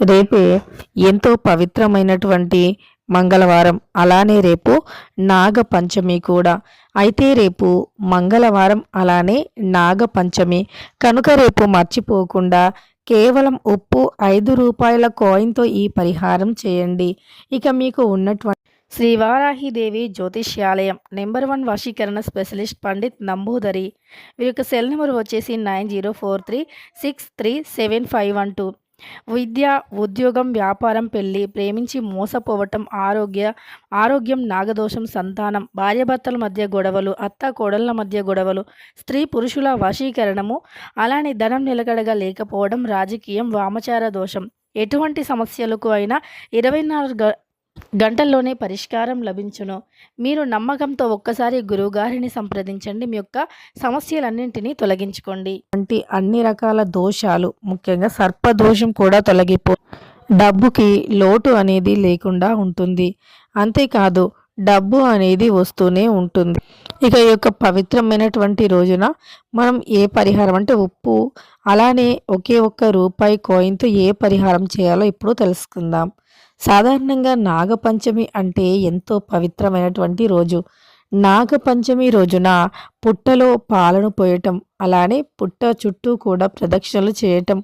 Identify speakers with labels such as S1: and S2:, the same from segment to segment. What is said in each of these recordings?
S1: రేపే ఎంతో పవిత్రమైనటువంటి మంగళవారం అలానే రేపు నాగ పంచమి కూడా. అయితే రేపు మంగళవారం అలానే నాగ పంచమి కనుక రేపు మర్చిపోకుండా కేవలం ఉప్పు ఐదు రూపాయల కాయిన్తో ఈ పరిహారం చేయండి. ఇక మీకు ఉన్నటువంటి శ్రీ వారాహిదేవి జ్యోతిష్యాలయం నెంబర్ వన్ వశీకరణ స్పెషలిస్ట్ పండిత్ నంబూదరి. వీరి యొక్క సెల్ నెంబర్ వచ్చేసి nine zero four three six three seven five one two. విద్య ఉద్యోగం వ్యాపారం పెళ్ళి ప్రేమించి మోసపోవటం ఆరోగ్య ఆరోగ్యం నాగదోషం సంతానం భార్యాభర్తల మధ్య గొడవలు అత్త కోడళ్ళ మధ్య గొడవలు స్త్రీ పురుషుల వశీకరణము అలానే ధనం నిలకడగా లేకపోవడం రాజకీయం వామచార దోషం. ఎటువంటి సమస్యలకు అయినా ఇరవై నాలుగు గంటల్లోనే పరిష్కారం లభించును. మీరు నమ్మకంతో ఒక్కసారి గురువుగారిని సంప్రదించండి. మీ యొక్క సమస్యలన్నింటినీ తొలగించుకోండి. వంటి అన్ని రకాల దోషాలు ముఖ్యంగా సర్పదోషం కూడా తొలగిపో డబ్బుకి లోటు అనేది లేకుండా ఉంటుంది. అంతేకాదు డబ్బు అనేది వస్తూనే ఉంటుంది. ఇక ఈ యొక్క పవిత్రమైనటువంటి రోజున మనం ఏ పరిహారం అంటే ఉప్పు అలానే ఒకే ఒక్క రూపాయి కాయిన్తో ఏ పరిహారం చేయాలో ఇప్పుడు తెలుసుకుందాం. సాధారణంగా నాగపంచమి అంటే ఎంతో పవిత్రమైనటువంటి రోజు. నాగపంచమి రోజున పుట్టలో పాలను పోయటం అలానే పుట్ట చుట్టూ కూడా ప్రదక్షిణలు చేయటం.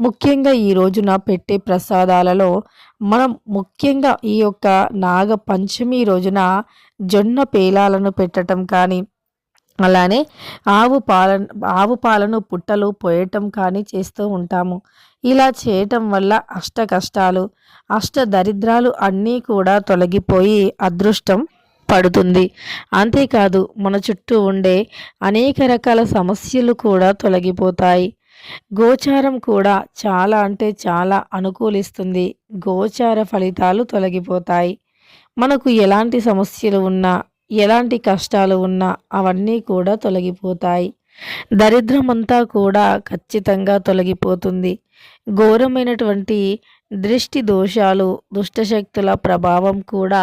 S1: ముఖ్యంగా ఈ రోజున పెట్టే ప్రసాదాలలో మనం ముఖ్యంగా ఈ యొక్క నాగపంచమి రోజున జొన్న పేలాలను పెట్టడం కానీ అలానే ఆవు పాల ఆవు పాలను పుట్టలు పోయటం కానీ చేస్తూ ఉంటాము. ఇలా చేయటం వల్ల అష్ట కష్టాలు అష్ట దరిద్రాలు అన్నీ కూడా తొలగిపోయి అదృష్టం పడుతుంది. అంతేకాదు మన చుట్టూ ఉండే అనేక రకాల సమస్యలు కూడా తొలగిపోతాయి. గోచారం కూడా చాలా అంటే చాలా అనుకూలిస్తుంది. గోచార ఫలితాలు తొలగిపోతాయి. మనకు ఎలాంటి సమస్యలు ఉన్నా ఎలాంటి కష్టాలు ఉన్నా అవన్నీ కూడా తొలగిపోతాయి. దరిద్రమంతా కూడా ఖచ్చితంగా తొలగిపోతుంది. ఘోరమైనటువంటి దృష్టి దోషాలు దుష్టశక్తుల ప్రభావం కూడా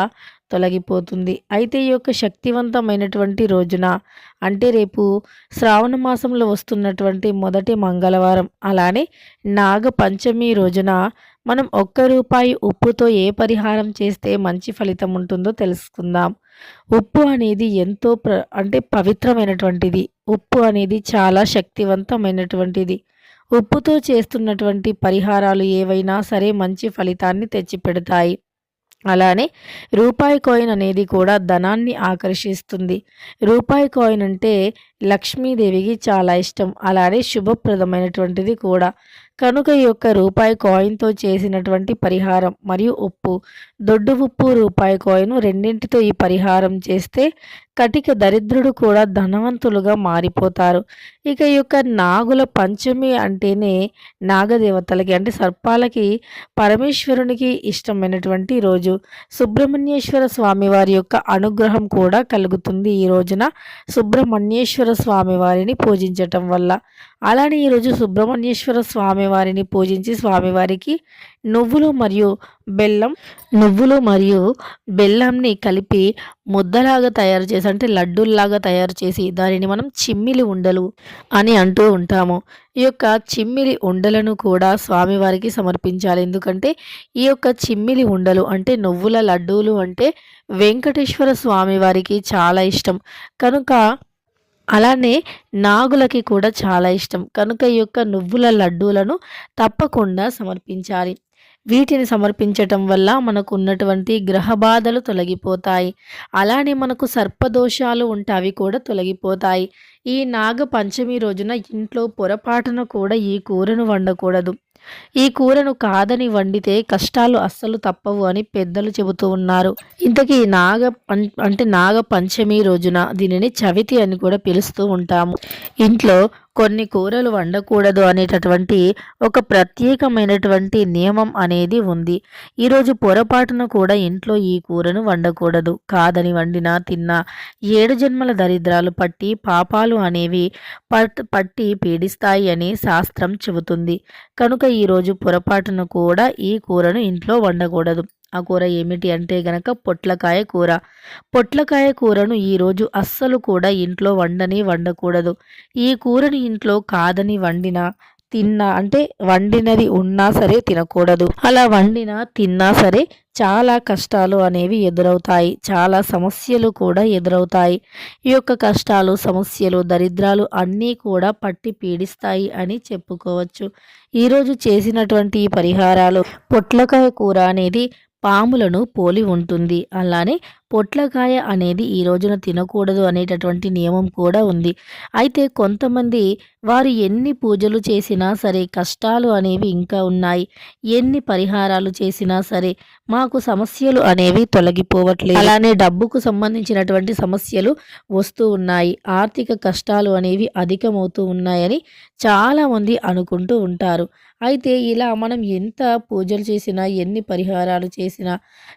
S1: తొలగిపోతుంది. అయితే ఈ యొక్క శక్తివంతమైనటువంటి రోజున అంటే రేపు శ్రావణ మాసంలో వస్తున్నటువంటి మొదటి మంగళవారం అలానే నాగ పంచమి రోజున మనం ఒక్క రూపాయి ఉప్పుతో ఏ పరిహారం చేస్తే మంచి ఫలితం ఉంటుందో తెలుసుకుందాం. ఉప్పు అనేది ఎంతో ప్ర అంటే పవిత్రమైనటువంటిది. ఉప్పు అనేది చాలా శక్తివంతమైనటువంటిది. ఉప్పుతో చేస్తున్నటువంటి పరిహారాలు ఏవైనా సరే మంచి ఫలితాన్ని తెచ్చిపెడతాయి. అలానే రూపాయి కాయిన్ అనేది కూడా ధనాన్ని ఆకర్షిస్తుంది. రూపాయి కాయిన్ అంటే లక్ష్మీదేవికి చాలా ఇష్టం. అలానే శుభప్రదమైనటువంటిది కూడా. కనుక ఈ యొక్క రూపాయి కాయిన్తో చేసినటువంటి పరిహారం మరియు ఉప్పు దొడ్డు ఉప్పు రూపాయి కాయిన్ రెండింటితో ఈ పరిహారం చేస్తే కటిక దరిద్రుడు కూడా ధనవంతులుగా మారిపోతారు. ఇక ఈ యొక్క నాగుల పంచమి అంటేనే నాగదేవతలకి అంటే సర్పాలకి పరమేశ్వరునికి ఇష్టమైనటువంటి రోజు. సుబ్రహ్మణ్యేశ్వర స్వామి వారి యొక్క అనుగ్రహం కూడా కలుగుతుంది ఈ రోజున సుబ్రహ్మణ్యేశ్వర స్వామి వారిని పూజించటం వల్ల. అలానే ఈరోజు సుబ్రహ్మణ్యేశ్వర స్వామి వారిని పూజించి స్వామివారికి నువ్వులు మరియు బెల్లం నువ్వులు మరియు బెల్లంని కలిపి ముద్దలాగా తయారు చేసి అంటే లడ్డూల్లాగా తయారు చేసి దానిని మనం చిమ్మిలి ఉండలు అని అంటూ ఉంటాము. ఈ యొక్క చిమ్మిలి ఉండలను కూడా స్వామివారికి సమర్పించాలి. ఎందుకంటే ఈ యొక్క చిమ్మిలి ఉండలు అంటే నువ్వుల లడ్డూలు అంటే వెంకటేశ్వర స్వామివారికి చాలా ఇష్టం. కనుక అలానే నాగులకి కూడా చాలా ఇష్టం. కనుక ఈ యొక్క నువ్వుల లడ్డూలను తప్పకుండా సమర్పించాలి. వీటిని సమర్పించటం వల్ల మనకు ఉన్నటువంటి గ్రహ బాధలు తొలగిపోతాయి. అలానే మనకు సర్పదోషాలు ఉంటే అవి కూడా తొలగిపోతాయి. ఈ నాగ పంచమి రోజున ఇంట్లో పొరపాటున కూడా ఈ కూరను వండకూడదు. ఈ కూరను కాదని వండితే కష్టాలు అస్సలు తప్పవు అని పెద్దలు చెబుతూ ఉన్నారు. ఇంతకీ నాగ అంటే నాగ పంచమి రోజున దీనిని చవితి అని కూడా పిలుస్తూ ఉంటాము. ఇంట్లో కొన్ని కూరలు వండకూడదు అనేటటువంటి ఒక ప్రత్యేకమైనటువంటి నియమం అనేది ఉంది. ఈరోజు పొరపాటున కూడా ఇంట్లో ఈ కూరను వండకూడదు. కాదని వండినా తిన్నా ఏడు జన్మల దరిద్రాలు పట్టి పాపాలు అనేవి పట్టి పీడిస్తాయి అని శాస్త్రం చెబుతుంది. కనుక ఈరోజు పొరపాటున కూడా ఈ కూరను ఇంట్లో వండకూడదు. ఆ కూర ఏమిటి అంటే గనక పొట్లకాయ కూర. పొట్లకాయ కూరను ఈరోజు అస్సలు కూడా ఇంట్లో వండని వండకూడదు. ఈ కూరని ఇంట్లో కాదని వండిన తిన్నా అంటే వండినది ఉన్నా సరే తినకూడదు. అలా వండినా తిన్నా సరే చాలా కష్టాలు అనేవి ఎదురవుతాయి. చాలా సమస్యలు కూడా ఎదురవుతాయి. ఈ యొక్క కష్టాలు సమస్యలు దరిద్రాలు అన్నీ కూడా పట్టి పీడిస్తాయి అని చెప్పుకోవచ్చు. ఈరోజు చేసినటువంటి పరిహారాలు పొట్లకాయ కూర అనేది పాములను పోలి ఉంటుంది. అలానే పొట్లకాయ అనేది ఈ రోజున తినకూడదు అనేటటువంటి నియమం కూడా ఉంది. అయితే కొంతమంది వారు ఎన్ని పూజలు చేసినా సరే కష్టాలు అనేవి ఇంకా ఉన్నాయి. ఎన్ని పరిహారాలు చేసినా సరే మాకు సమస్యలు అనేవి తొలగిపోవట్లేదు. అలానే డబ్బుకు సంబంధించినటువంటి సమస్యలు వస్తూ ఉన్నాయి. ఆర్థిక కష్టాలు అనేవి అధికమవుతూ ఉన్నాయని చాలామంది అనుకుంటూ ఉంటారు. అయితే ఇలా మనం ఎంత పూజలు చేసినా ఎన్ని పరిహారాలు చేసినా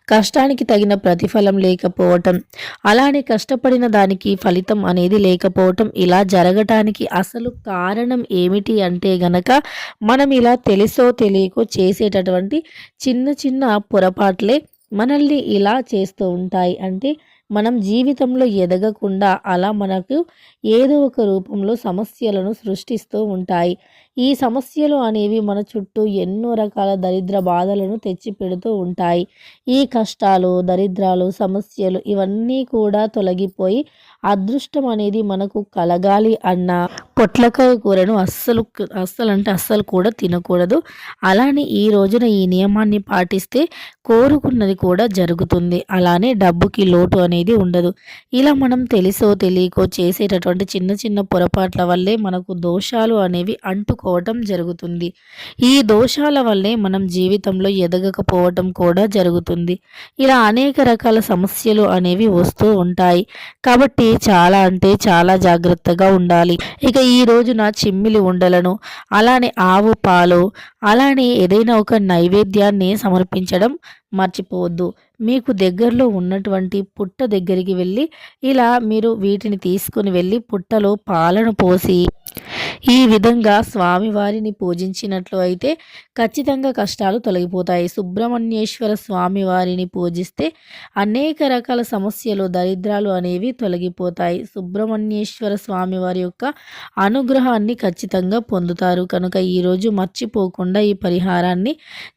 S1: కష్టానికి తగిన ప్రతిఫలం లేక లేకపోవటం. అలానే కష్టపడిన దానికి ఫలితం అనేది లేకపోవటం. ఇలా జరగటానికి అసలు కారణం ఏమిటి అంటే గనక మనం ఇలా తెలుసో తెలియకో చేసేటటువంటి చిన్న చిన్న పొరపాట్లే మనల్ని ఇలా చేస్తూ ఉంటాయి. అంటే మనం జీవితంలో ఎదగకుండా అలా మనకు ఏదో ఒక రూపంలో సమస్యలను సృష్టిస్తూ ఉంటాయి. ఈ సమస్యలు అనేవి మన చుట్టూ ఎన్నో రకాల దరిద్ర బాధలను తెచ్చిపెడుతూ ఉంటాయి. ఈ కష్టాలు దరిద్రాలు సమస్యలు ఇవన్నీ కూడా తొలగిపోయి అదృష్టం అనేది మనకు కలగాలి అన్న పొట్లకాయ కూరను అస్సలు అస్సలు అంటే అస్సలు కూడా తినకూడదు. అలానే ఈ రోజున ఈ నియమాన్ని పాటిస్తే కోరుకున్నది కూడా జరుగుతుంది. అలానే డబ్బుకి లోటు అనేది ఉండదు. ఇలా మనం తెలుసో తెలియకో చేసేటటువంటి చిన్న చిన్న పొరపాట్ల వల్లే మనకు దోషాలు అనేవి అంటుకు పోవటం జరుగుతుంది. ఈ దోషాల వల్లే మనం జీవితంలో ఎదగకపోవటం కూడా జరుగుతుంది. ఇలా అనేక రకాల సమస్యలు అనేవి వస్తూ ఉంటాయి. కాబట్టి చాలా అంటే చాలా జాగ్రత్తగా ఉండాలి. ఇక ఈ రోజున చిమ్మిలి ఉండలను అలానే ఆవు పాలు అలానే ఏదైనా ఒక నైవేద్యాన్ని సమర్పించడం మర్చిపోవద్దు. మీకు దగ్గరలో ఉన్నటువంటి పుట్ట దగ్గరికి వెళ్ళి ఇలా మీరు వీటిని తీసుకుని వెళ్ళి పుట్టలో పాలను పోసి ఈ విధంగా స్వామివారిని పూజించినట్లు అయితే ఖచ్చితంగా కష్టాలు తొలగిపోతాయి. సుబ్రహ్మణ్యేశ్వర స్వామివారిని పూజిస్తే అనేక రకాల సమస్యలు దరిద్రాలు అనేవి తొలగిపోతాయి. సుబ్రహ్మణ్యేశ్వర స్వామివారి యొక్క అనుగ్రహాన్ని ఖచ్చితంగా పొందుతారు. కనుక ఈరోజు మర్చిపోకుండా ఈ పరిహారాన్ని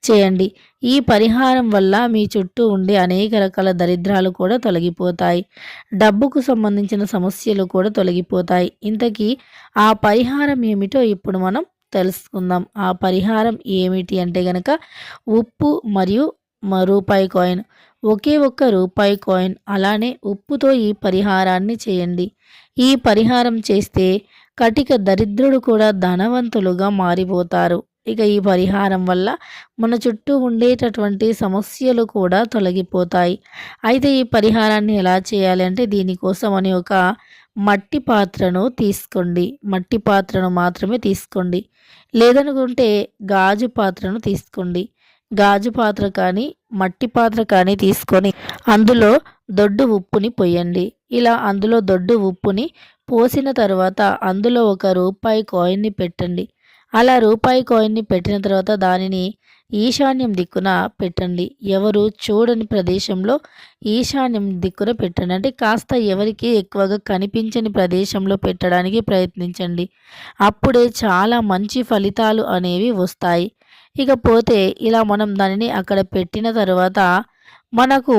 S1: చేయండి. ఈ పరిహారం వల్ల మీ చుట్టూ ఉండే అనేక రకాల దరిద్రాలు కూడా తొలగిపోతాయి. డబ్బుకు సంబంధించిన సమస్యలు కూడా తొలగిపోతాయి. ఇంతకీ ఆ పరిహారం ఏమిటో ఇప్పుడు మనం తెలుసుకుందాం. ఆ పరిహారం ఏమిటి అంటే గనక ఉప్పు మరియు రూపాయి కాయిన్. ఒకే ఒక్క రూపాయి కాయిన్ అలానే ఉప్పుతో ఈ పరిహారాన్ని చేయండి. ఈ పరిహారం చేస్తే కటిక దరిద్రుడు కూడా ధనవంతులుగా మారిపోతారు. ఇక ఈ పరిహారం వల్ల మన చుట్టూ ఉండేటటువంటి సమస్యలు కూడా తొలగిపోతాయి. అయితే ఈ పరిహారాన్ని ఎలా చేయాలి అంటే దీనికోసం అని ఒక మట్టి పాత్రను తీసుకోండి. మట్టి పాత్రను మాత్రమే తీసుకోండి. లేదనుకుంటే గాజు పాత్రను తీసుకోండి. గాజు పాత్ర కానీ మట్టి పాత్ర కానీ తీసుకొని అందులో దొడ్డు ఉప్పుని పోయండి. ఇలా అందులో దొడ్డు ఉప్పుని పోసిన తర్వాత అందులో ఒక రూపాయి కాయిన్ని పెట్టండి. అలా రూపాయి కాయిన్ని పెట్టిన తర్వాత దానిని ఈశాన్యం దిక్కున పెట్టండి. ఎవరు చూడని ప్రదేశంలో ఈశాన్యం దిక్కున పెట్టండి. అంటే కాస్త ఎవరికి ఎక్కువగా కనిపించని ప్రదేశంలో పెట్టడానికి ప్రయత్నించండి. అప్పుడే చాలా మంచి ఫలితాలు అనేవి వస్తాయి. ఇకపోతే ఇలా మనం దానిని అక్కడ పెట్టిన తర్వాత మనకు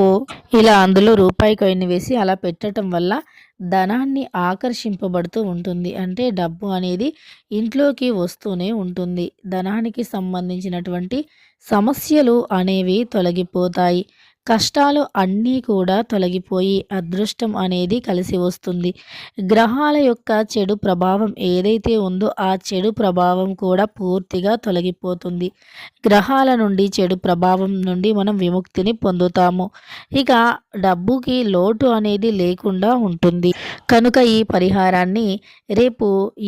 S1: ఇలా అందులో రూపాయి కాయిన్ వేసి అలా పెట్టడం వల్ల ధనాన్ని ఆకర్షింపబడుతూ ఉంటుంది. అంటే డబ్బు అనేది ఇంట్లోకి వస్తూనే ఉంటుంది. ధనానికి సంబంధించినటువంటి సమస్యలు అనేవి తొలగిపోతాయి. కష్టాలు అన్నీ కూడా తొలగిపోయి అదృష్టం అనేది కలిసి వస్తుంది. గ్రహాల యొక్క చెడు ప్రభావం ఏదైతే ఉందో ఆ చెడు ప్రభావం కూడా పూర్తిగా తొలగిపోతుంది. గ్రహాల నుండి చెడు ప్రభావం నుండి మనం విముక్తిని పొందుతాము. ఇక డబ్బుకి లోటు అనేది లేకుండా ఉంటుంది. కనుక ఈ పరిహారాన్ని రేపు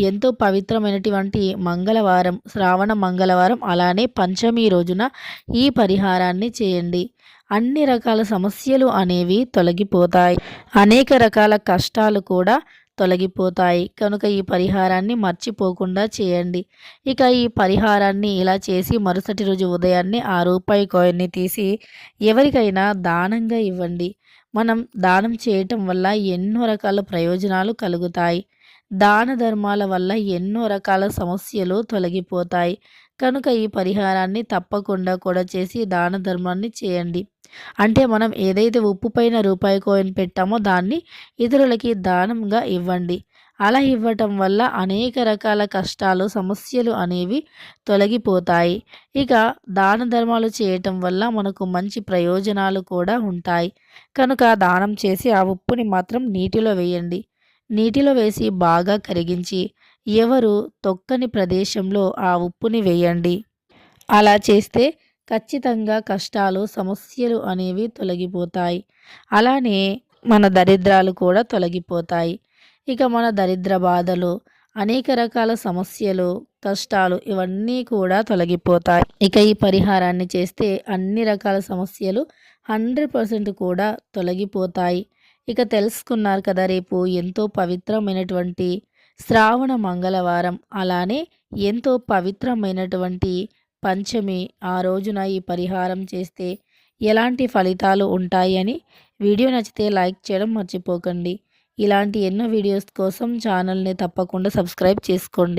S1: ఎంతో పవిత్రమైనటువంటి మంగళవారం శ్రావణ మంగళవారం అలానే పంచమి రోజున ఈ పరిహారాన్ని చేయండి. అన్ని రకాల సమస్యలు అనేవి తొలగిపోతాయి. అనేక రకాల కష్టాలు కూడా తొలగిపోతాయి. కనుక ఈ పరిహారాన్ని మర్చిపోకుండా చేయండి. ఇక ఈ పరిహారాన్ని ఇలా చేసి మరుసటి రోజు ఉదయాన్నే ఆ రూపాయి కాయిన్ని తీసి ఎవరికైనా దానంగా ఇవ్వండి. మనం దానం చేయటం వల్ల ఎన్నో రకాల ప్రయోజనాలు కలుగుతాయి. దాన ధర్మాల వల్ల ఎన్నో రకాల సమస్యలు తొలగిపోతాయి. కనుక ఈ పరిహారాన్ని తప్పకుండా కూడా చేసి దాన ధర్మాన్ని చేయండి. అంటే మనం ఏదైతే ఉప్పు పైన రూపాయి కోయిన్ పెట్టామో దాన్ని ఇతరులకి దానంగా ఇవ్వండి. అలా ఇవ్వటం వల్ల అనేక రకాల కష్టాలు సమస్యలు అనేవి తొలగిపోతాయి. ఇక దాన ధర్మాలు చేయటం వల్ల మనకు మంచి ప్రయోజనాలు కూడా ఉంటాయి. కనుక దానం చేసి ఆ ఉప్పుని మాత్రం నీటిలో వేయండి. నీటిలో వేసి బాగా కరిగించి ఎవరు తొక్కని ప్రదేశంలో ఆ ఉప్పుని వేయండి. అలా చేస్తే ఖచ్చితంగా కష్టాలు సమస్యలు అనేవి తొలగిపోతాయి. అలానే మన దరిద్రాలు కూడా తొలగిపోతాయి. ఇక మన దరిద్ర బాధలు అనేక రకాల సమస్యలు కష్టాలు ఇవన్నీ కూడా తొలగిపోతాయి. ఇక ఈ పరిహారాన్ని చేస్తే అన్ని రకాల సమస్యలు హండ్రెడ్ పర్సెంట్ కూడా తొలగిపోతాయి. ఇక తెలుసుకున్నారు కదా రేపు ఎంతో పవిత్రమైనటువంటి శ్రావణ మంగళవారం. అలానే ఎంతో పవిత్రమైనటువంటి పంచమి ఆ రోజున ఈ పరిహారం చేస్తే ఎలాంటి ఫలితాలు ఉంటాయి అని వీడియో నచ్చితే లైక్ చేయడం మర్చిపోకండి. ఇలాంటి ఎన్నో వీడియోస్ కోసం ఛానల్ని తప్పకుండా సబ్స్క్రైబ్ చేసుకోండి.